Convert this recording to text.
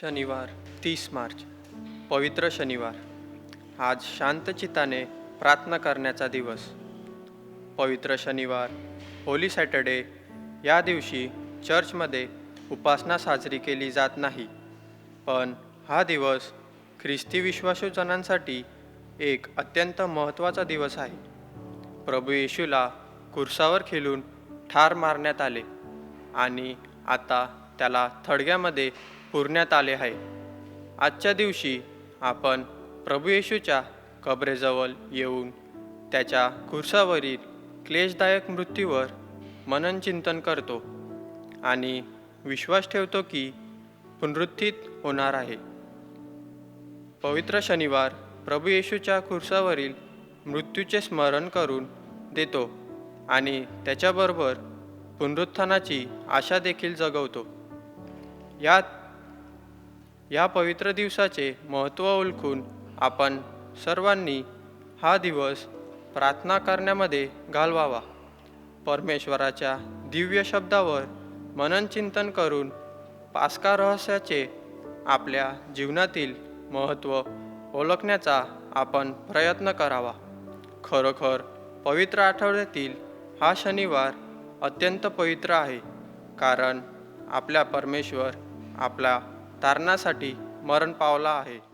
शनिवार तीस मार्च पवित्र शनिवार. आज शांतचित्ताने प्रार्थना करण्याचा दिवस. पवित्र शनिवार होली सॅटर्डे या दिवशी चर्चमध्ये उपासना साजरी केली जात नाही. पण हा दिवस ख्रिस्ती विश्वासूजनांसाठी एक अत्यंत महत्त्वाचा दिवस आहे. प्रभू येशूला कुरसावर खेळून ठार मारण्यात आले आणि आता त्याला थडग्यामध्ये पुरण्यात आले आहे. आजच्या दिवशी आपण प्रभू येशूच्या कबरेजवळ येऊन त्याच्या खुर्सावरील क्लेशदायक मृत्यूवर मनन चिंतन करतो आणि विश्वास ठेवतो की पुनरुत्थित होणार आहे. पवित्र शनिवार प्रभू येशूच्या खुर्सावरील मृत्यूचे स्मरण करून देतो आणि त्याच्याबरोबर पुनरुत्थानाची आशा देखील जगवतो. यात या पवित्र दिवसाचे महत्त्व ओळखून आपण सर्वांनी हा दिवस प्रार्थना करण्यामध्ये घालवावा. परमेश्वराच्या दिव्य शब्दावर मननचिंतन करून पास्का रहस्याचे आपल्या जीवनातील महत्त्व ओळखण्याचा आपण प्रयत्न करावा. खरोखर पवित्र आठवड्यातील हा शनिवार अत्यंत पवित्र आहे कारण आपल्या परमेश्वर आपल्या तारणासाठी मरण पावला आहे.